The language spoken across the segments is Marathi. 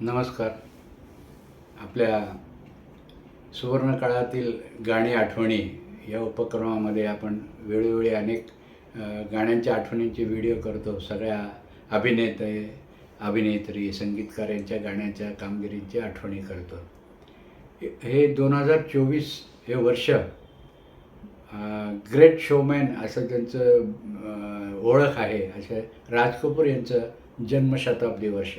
नमस्कार. आपल्या सुवर्णकाळातील गाणी आठवणी या उपक्रमामध्ये आपण वेळोवेळी अनेक गाण्यांच्या आठवणींचे व्हिडिओ करतो. सगळ्या अभिनेते अभिनेत्री संगीतकार यांच्या गाण्याच्या कामगिरींची आठवणी करतो. हे- दोन हजार चोवीस हे वर्ष ग्रेट शोमॅन असं त्यांचं ओळख आहे. असं राज कपूर यांचं जन्मशताब्दी वर्ष.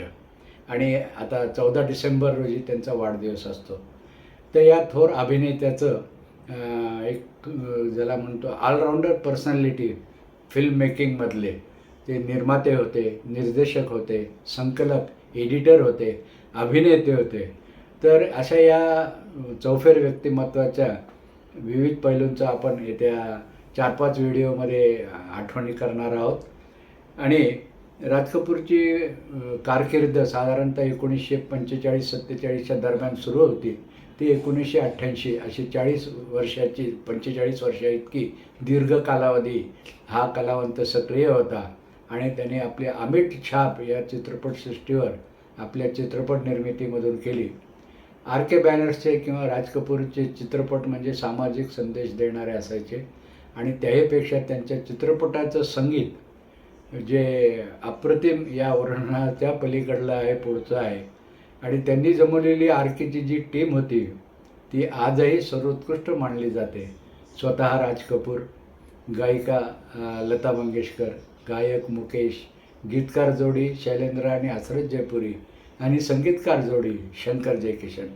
आणि आता चौदा डिसेंबर रोजी त्यांचा वाढदिवस असतो. तर या थोर अभिनेत्याचं एक ज्याला म्हणतो ऑलराऊंडर पर्सनॅलिटी फिल्म मेकिंगमधले ते निर्माते होते निर्देशक होते संकलक एडिटर होते अभिनेते होते. तर अशा या चौफेर व्यक्तिमत्वाच्या विविध पैलूंचा आपण येत्या चार पाच व्हिडिओमध्ये आठवणी करणार आहोत. आणि राज कपूरची कारकिर्द कारकीर्द साधारणतः एकोणीसशे पंचेचाळीस सत्तेचाळीसच्या दरम्यान सुरू होती. ती एकोणीसशे अठ्ठ्याऐंशी अशी चाळीस वर्षाची पंचेचाळीस वर्षा इतकी दीर्घ कालावधी हा कलावंत सक्रिय होता आणि त्याने आपली अमिट छाप या चित्रपटसृष्टीवर आपल्या चित्रपट निर्मितीमधून केली. आर के बॅनर्सचे किंवा राज कपूरचे चित्रपट म्हणजे सामाजिक संदेश देणारे असायचे आणि त्याहीपेक्षा त्यांच्या चित्रपटाचं संगीत जे अप्रतिम या वर्णनाच्या पलीकडला आहे पुढचं आहे. आणि त्यांनी जमवलेली आर केची जी टीम होती ती आजही सर्वोत्कृष्ट मानली जाते. स्वतः राज कपूर गायिका लता मंगेशकर गायक मुकेश गीतकार जोडी शैलेंद्र आणि हसरत जयपुरी आणि संगीतकार जोडी शंकर जयकिशन.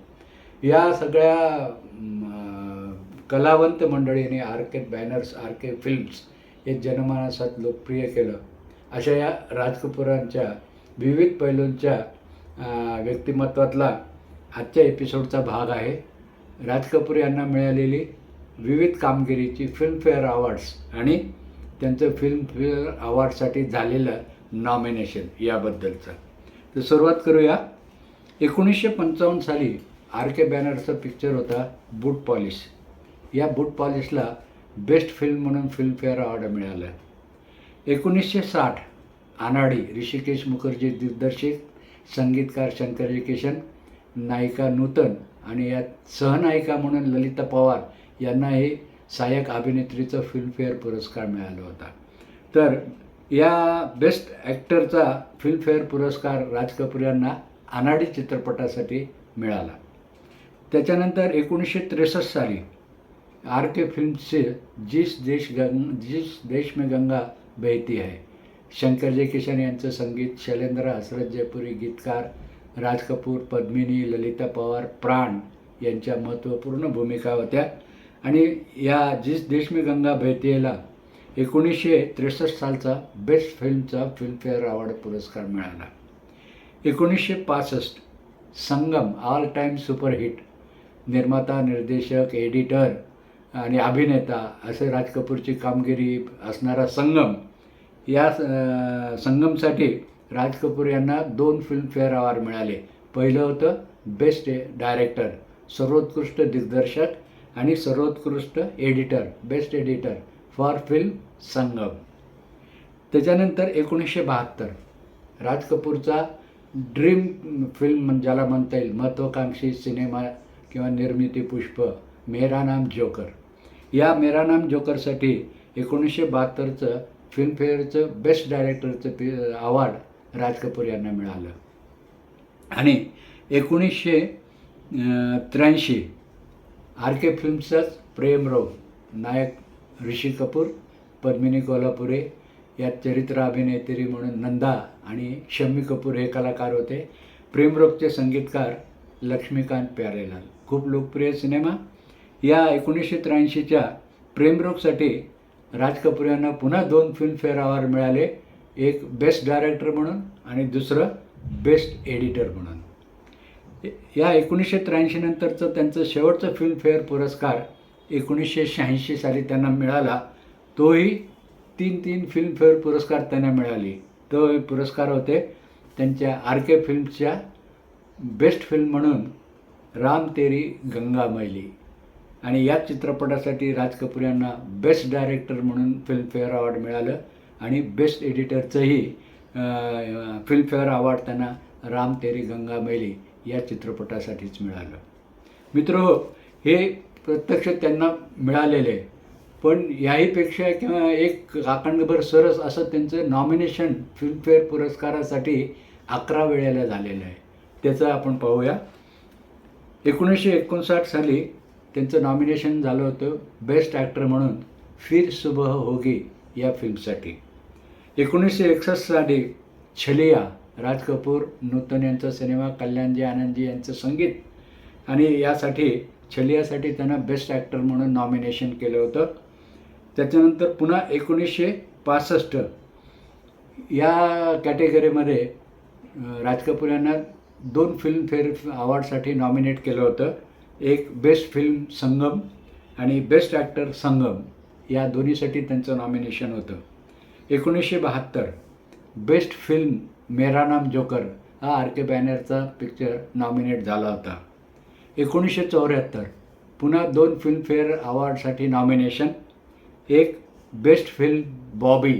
या सगळ्या कलावंत मंडळीने R K banners R K films हे जनमानसात लोकप्रिय केलं. अशा या राज कपूरांच्या विविध पैलूंच्या व्यक्तिमत्वातला आजच्या एपिसोडचा भाग आहे. राज कपूर यांना मिळालेली विविध कामगिरीची फिल्मफेअर अवॉर्ड्स आणि त्यांचं फिल्मफेअर अवॉर्डसाठी झालेलं नॉमिनेशन याबद्दलचं. तर सुरुवात करूया. एकोणीसशे पंचावन्न साली आर के बॅनरचा पिक्चर होता बूट पॉलिश. या बूट पॉलिशला बेस्ट फिल्म म्हणून फिल्मफेअर अवॉर्ड मिळालं. एकोणीसशे साठ अनाडी ऋषिकेश मुखर्जी दिग्दर्शित संगीतकार शंकरजी किशन नायिका नूतन आणि यात सहनायिका म्हणून ललिता पवार यांनाही सहाय्यक अभिनेत्रीचा फिल्मफेअर पुरस्कार मिळाला होता. तर या बेस्ट ॲक्टरचा फिल्मफेअर पुरस्कार राज कपूर यांना अनाडी चित्रपटासाठी मिळाला. त्याच्यानंतर एकोणीसशे त्रेसष्ट साली आर के फिल्मचे जिस देश गंग जिस देश में गंगा बहती है शंकर जयकिशन यांचं संगीत शैलेंद्र हसरत जयपुरी गीतकार राज कपूर पद्मिनी ललिता पवार प्राण यांच्या महत्त्वपूर्ण भूमिका होत्या. आणि या जिस देश में गंगा बहतीला एकोणीसशे त्रेसष्ट सालचा बेस्ट फिल्मचा फिल्मफेअर अवॉर्ड पुरस्कार मिळाला. एकोणीसशे पासष्ट संगम ऑल टाईम सुपरहिट निर्माता निर्देशक एडिटर आणि अभिनेता असे राज कपूरची कामगिरी असणारा संगम या संगमसाठी राज कपूर यांना दोन फिल्मफेअर अवॉर्ड मिळाले. पहिलं होतं बेस्ट डायरेक्टर सर्वोत्कृष्ट दिग्दर्शक आणि सर्वोत्कृष्ट editor best editor for film Sangam. त्याच्यानंतर एकोणीसशे बहात्तर राज कपूरचा ड्रीम फिल्म ज्याला म्हणता येईल महत्त्वाकांक्षी सिनेमा किंवा निर्मिती पुष्प मेरा नाम जोकर. या मेरा नाम जोकरसाठी एकोणीसशे बहात्तरचं फिल्मफेअरचं बेस्ट डायरेक्टरचं पि अवॉर्ड राज कपूर यांना मिळालं. आणि एकोणीसशे त्र्याऐंशी आर के फिल्म्सचाच प्रेमरोग नायक ऋषी कपूर पद्मिनी कोल्हापुरे यात चरित्र अभिनेत्री म्हणून नंदा आणि शम्मी कपूर हे कलाकार होते. प्रेमरोगचे संगीतकार लक्ष्मीकांत प्यारेलाल. खूप लोकप्रिय सिनेमा. या एकोणीसशे त्र्याऐंशीच्या प्रेमरोगसाठी राज कपूर यांना पुन्हा दोन फिल्मफेअर अवॉर्ड मिळाले. एक बेस्ट डायरेक्टर म्हणून आणि दुसरं बेस्ट एडिटर म्हणून. या एकोणीसशे त्र्याऐंशी नंतरचं त्यांचं शेवटचं फिल्मफेअर पुरस्कार एकोणीसशे शहाऐंशी साली त्यांना मिळाला. तोही तीन तीन फिल्मफेअर पुरस्कार त्यांना मिळाले. तो पुरस्कार होते त्यांच्या आर के फिल्मच्या बेस्ट फिल्म म्हणून राम तेरी गंगा मैली. आणि या चित्रपटासाठी राज कपूर यांना बेस्ट डायरेक्टर म्हणून फिल्मफेअर अवॉर्ड मिळालं आणि बेस्ट एडिटरचंही फिल्मफेअर अवॉर्ड त्यांना राम तेरी गंगा मैली या चित्रपटासाठीच मिळालं. मित्र हे प्रत्यक्ष त्यांना मिळालेलं आहे पण याहीपेक्षा किंवा एक आखंडभर सरस असं त्यांचं नॉमिनेशन फिल्मफेअर पुरस्कारासाठी अकरा वेळेला झालेलं आहे. त्याचं आपण पाहूया. एकोणीसशे एकोणसाठ साली त्यांचं नॉमिनेशन झालं होतं बेस्ट ॲक्टर म्हणून फिर सुबह होगी या फिल्मसाठी एकोणीसशे एकसष्ट साली छलिया राज कपूर नूतन यांचा सिनेमा कल्याणजी आनंदजी यांचं संगीत आणि यासाठी छलियासाठी त्यांना बेस्ट ॲक्टर म्हणून नॉमिनेशन केलं होतं. त्याच्यानंतर पुन्हा एकोणीसशे पासष्ट या कॅटेगरीमध्ये राज कपूर यांना दोन फिल्मफेअर अवॉर्डसाठी नॉमिनेट केलं होतं. एक बेस्ट फिल्म संगम आणि बेस्ट ॲक्टर संगम या दोन्हीसाठी त्यांचं नॉमिनेशन होतं. एकोणीसशे बहात्तर बेस्ट फिल्म मेरा नाम जोकर हा आर के बॅनरचा पिक्चर नॉमिनेट झाला होता. एकोणीसशे चौऱ्याहत्तर पुन्हा दोन फिल्मफेअर अवॉर्डसाठी नॉमिनेशन एक best film Bobby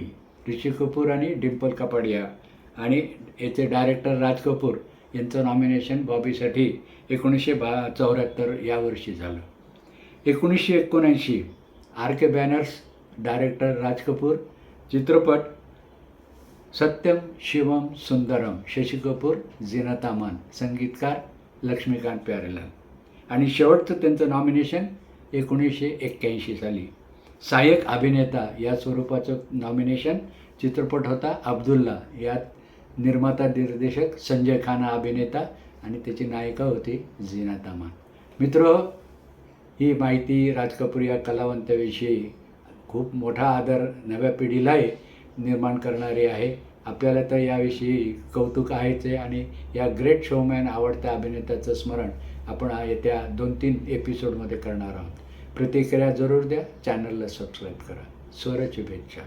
Rishi Kapoor आणि डिम्पल कपाडिया आणि याचे डायरेक्टर राज कपूर यांचं नॉमिनेशन बॉबीसाठी एकोणीसशे बा चौऱ्याहत्तर यावर्षी झालं. एकोणीसशे एकोणऐंशी R K banners director Raj Kapoor चित्रपट सत्यम शिवम सुंदरम शशी कपूर झिनत संगीतकार लक्ष्मीकांत प्यारेलाल. आणि शेवटचं त्यांचं नॉमिनेशन एकोणीसशे एक्क्याऐंशी साली. सहाय्यक अभिनेता या स्वरूपाचं नॉमिनेशन चित्रपट होता अब्दुल्ला. यात निर्माता निर्देशक संजय खाना अभिनेता आणि त्याची नायिका होती झीना तामान मित्र ही माहिती राज कपूर या कलावंताविषयी खूप मोठा आदर नव्या पिढीलाही निर्माण करणारी आहे. आपल्याला तर याविषयी कौतुक आहेच आहे आणि या ग्रेट शोमॅन आवडत्या अभिनेत्याचं स्मरण आपण येत्या दोन तीन एपिसोडमध्ये करणार आहोत. प्रतिक्रिया जरूर द्या. चॅनलला सबस्क्राईब करा. स्वरशुभेच्छा